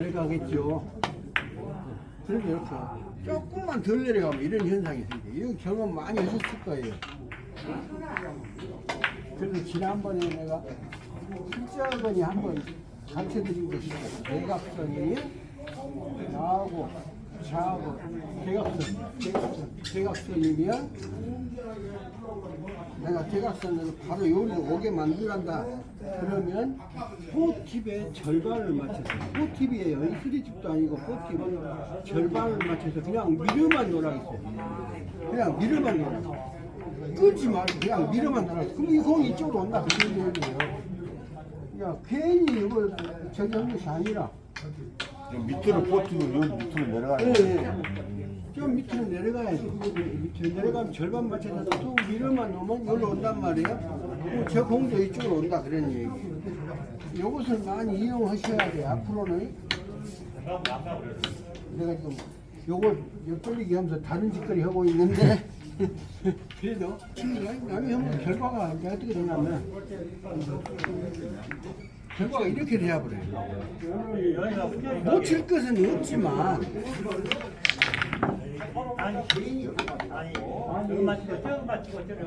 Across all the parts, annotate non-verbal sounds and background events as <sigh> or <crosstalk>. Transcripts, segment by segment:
내려가겠죠. 그런데 이렇게 조금만 덜 내려가면 이런 현상이 생겨요. 이런 경험 많이 하셨을 거예요. 그래서 지난번에 내가 실전에 한번 가르쳐 드린 것이. 대각선이 나하고 좌하고 대각선, 대각선, 대각선이면 내가 대각선으로 바로 여기로 오게 만들란다. 그러면 포팁의 절반을 맞춰서 포팁이에요. 이 수리집도 아니고 포팁 절반을 맞춰서 그냥 미르만 놀아겠어요. 그냥 미르만 놀아. 끄지 말고 그냥 미르만 놀아. 그럼 이 공이 이쪽으로 온다. 그런 얘기예요. 야 괜히 이걸 저기 한 것이 아니라 좀 밑으로 버티고 여기 밑으로 예, 내려가야 돼. 예. 좀 밑으로 내려가야지. 밑으로 내려가면 절반 맞춰서 또 위로만 놓으면 여기로 온단 말이에요. 저 공도 이쪽으로 온다 그런 얘기예요. 이것을 많이 이용하셔야 돼. 앞으로는 내가 지금 요걸 엿돌리기 하면서 다른 짓거리 하고 있는데 그래도 남이 하면 결과가 이제 어떻게 되냐면 결과가 이렇게 돼야 버려요. 놓칠 것은 없지만 아니, 아니, 여기 맞추고 저기 맞추고 저기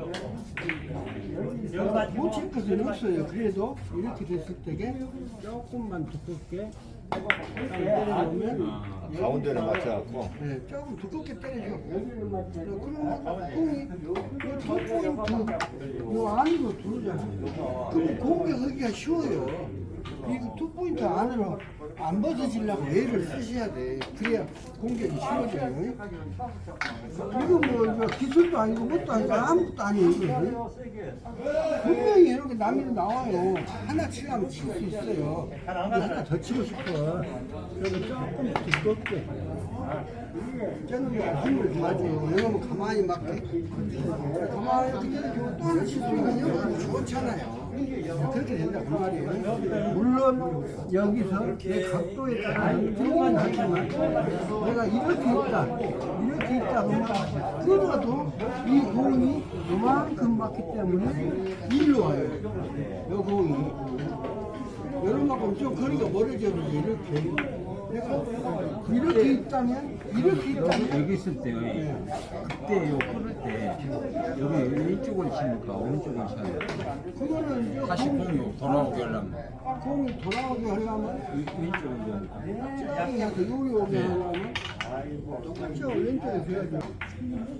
여기 맞추고 놓칠 것은 없어요. 그래도 이렇게 됐을 때게 조금만 두껍게 가운데를 맞춰갖고 네, 조금 두껍게 때려줘. 그러면 공이 이 포인트 요 안으로 들어오잖아요. 그럼 공격하기가 쉬워요. 이거 투 포인트 안으로 안 벗어지려고 애를 쓰셔야 돼. 그래야 공격이 쉬워져요. 이거 뭐 이거 기술도 아니고 뭣도 아니고 아무것도 아니에요. 분명히 이렇게 남이 나와요. 하나 치려면 칠 수 있어요. 근데 하나 더 치고 싶어. 그러면 조금 두껍게. 저는 뭐 힘을 가져요. 왜냐면 가만히 막 가만히 그냥 또 하나 칠 수 있는 여기 좋잖아요. 그렇게 된다 그 말이에요. 물론 여기서 내 각도에 따라 들어가긴 하지만 내가 이렇게 있다, 이렇게 있다 그러면 끌어도 이 공이 요만큼 맞기 때문에 일로 와요. 요 공이. 여름만큼 좀 거리가 멀어져도 이렇게 내가 이렇게 있다면 이렇게 있다면 여기 있을 때 그때 요 끊을 때 여기 왼쪽을 치니까 오른쪽을 쳐야 돼. 그거는 다시 공이 돌아오게 하려면. 공이 돌아오게 하려면 왼쪽으로 짱이한테 요리 오게 하려면 똑같죠? 왼쪽에 줘야죠.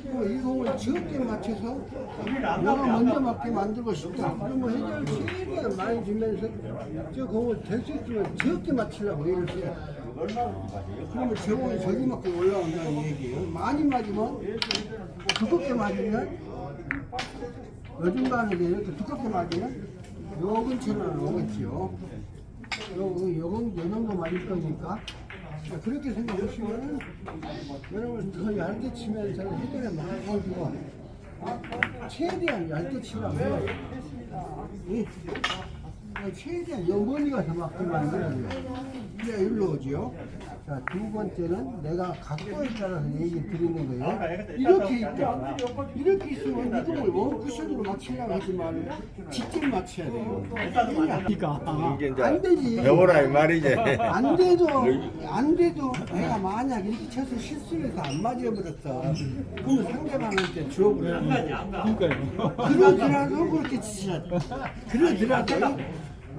그리고 이 공을 적게 맞춰서 내가 먼저 맞게 만들고 싶다. 그러면 해결 최대한 많이 주면서 저 공을 될수 있으면 적게 맞추려고 써야 돼 그러면 저 공이 저기 맞고 올라온다는 얘기예요. 많이 맞으면 두껍게 맞으면 어중간하게 이렇게 두껍게 맞으면 요 근처는 오겠지요. 요, 요건 요 정도 맞을 거니까. 자, 그렇게 생각하시면 여러분 더 얇게 치면서 해결에 많이 가지고 최대한 얇게. 이, 이 최대한 요 멀리 가서 맞게 만들어야 돼요. 이제 일로 오지요. 자, 두 번째는 내가 각도에 따라서 얘기 드리는 거예요. 이렇게 있다. 이렇게 있으면 이걸 원쿠션으로 맞추려고 하지만 직접 맞춰야 돼요. 그러니까 이게 이제 안 되지. 배워라 이 말이지. 안 돼도 안 돼도 내가 만약 이렇게 쳐서 실수해서 안 맞아버렸어 그러면 상대방한테 주워버려 그러니까요 그러더라도 그렇게 치셔야 돼 그러더라도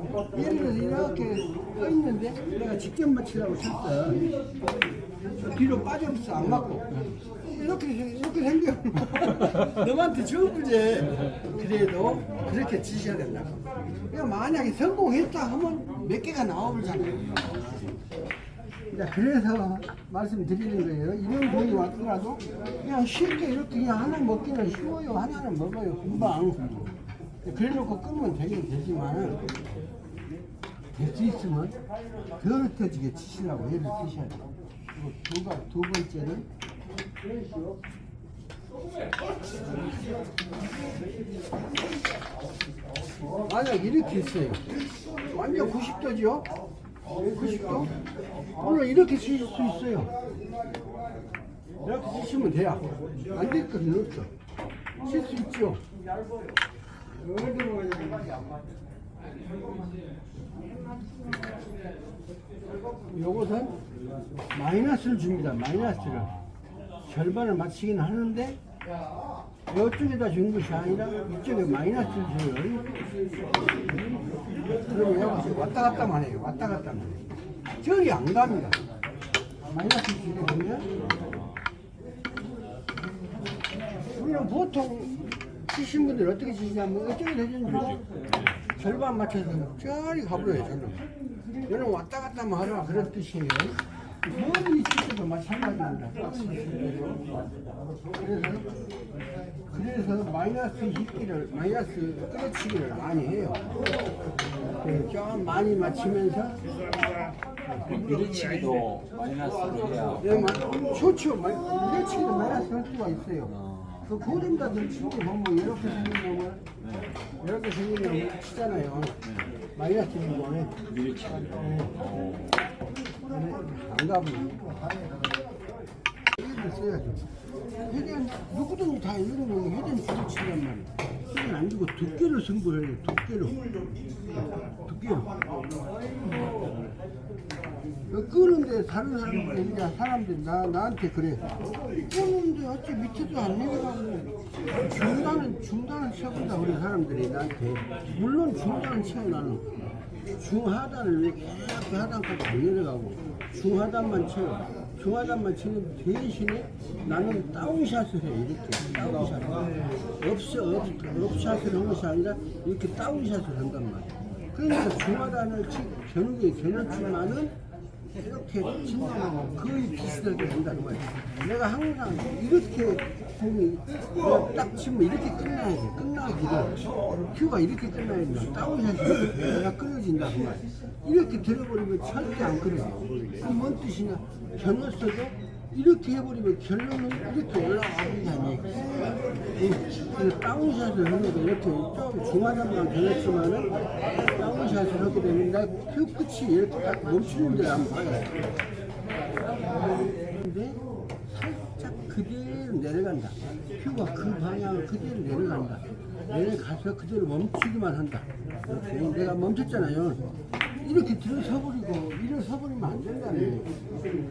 들어서 이렇게 떠 있는데 내가 직접 맞추려고 쳤어 뒤로 빠져버렸어 안 맞고 이렇게 이렇게 생겨 <laughs> 너한테 주워보지 그래도 그렇게 치셔야 된다 그냥 만약에 성공했다 하면 몇 개가 자, 그래서 말씀드리는 거예요. 이런 공이 왔더라도 그냥 쉽게 이렇게 그냥 하나 먹기는 쉬워요. 하나는 먹어요. 금방. 그래 놓고 끄면 되긴 되지만 될 수 있으면 덜 흩어지게 치시라고 애를 쓰셔야 돼요. 그리고 두, 가- 두 번째는 만약 이렇게 있어요. 완전 90도죠? 90도? 물론 이렇게 쓸 수 있어요. 이렇게 쓰시면 돼요. 안될 것은 없어. 쓸수 있죠. 요것은 마이너스를 줍니다. 마이너스를. 절반을 맞추긴 하는데 이쪽에다 준 것이 아니라 이쪽에 마이너스를 줘요. 그러면 왔다 갔다 만 해요. 왔다 갔다 만 해요. 저리 안 갑니다. 마이너스 되면 우리는 보통 치신 분들 어떻게 치시냐면 대전 주죠. 절반 맞춰서 저리 가버려요. 저는. 얘는 왔다 갔다만 하라 그런 뜻이에요. 칠 때도 마찬가지입니다. 그래서 그래서 마이너스 hit기를 마이너스 끌어치기를 많이 해요. 네, 좀 많이 맞추면서 밀어치기도 마이너스로 예, 마- 좋죠. 마- 밀어치기도 마이너스 할 수가 있어요. 그 고등자들 친구 보면 이렇게 생긴 놈을 이렇게 생긴 놈을 치잖아요. 마이너스 주는 거네. 밀어치기. 안 가면 회전 써야죠. 회전 누구든 다 이런 거 회전 주고 치란 말이야. 주고 두께로 승부를 해요. 두께로. 두께로. 그 끄는데 다른 사람들 이제 사람들이 나 나한테 그래. 끄는데 어째 밑에도 안 내려가고 중단은 중단을 쳐본다 우리 사람들이 나한테. 물론 중단은 쳐요 나는. 중하단을 왜 계속 하단까지 안 내려가고 중하단만 쳐요. 중하단만 치는 대신에 나는 다운샷을 해 이렇게 다운샷. 업샷 업, 업샷을 한 것이 아니라 이렇게 다운샷을 한단 말이야. 그러니까 중하단을 치 겨누게 겨눴지만은 이렇게 친다고 거의 비슷하게 된다는 말이야. 내가 항상 이렇게 공이 내가 딱 치면 이렇게 끝나야 돼. 끝나기를 큐가 이렇게 끝나야 된다. 다운샷이 이렇게 돼야 끊어진다 그 말이야. 이렇게 들어버리면 절대 안 끊어져. 그뭔 뜻이냐? 겨눴어도 이렇게 해버리면 결론은 이렇게 올라가 버리냐는 얘기지. 그래서 다운샷을 하면서 이렇게 좀 중화장만 겨눴지만은 다운샷을 하게 되면 나큐 끝이 이렇게 딱 멈추는 한번 봐요. 근데 살짝 그대로 내려간다. 큐가 그 방향을 그대로 내려간다. 내려가서 그대로 멈추기만 한다. 이렇게 내가 멈췄잖아요. 이렇게 들어서 버리고 일어서 버리면 안 된다는 얘기예요.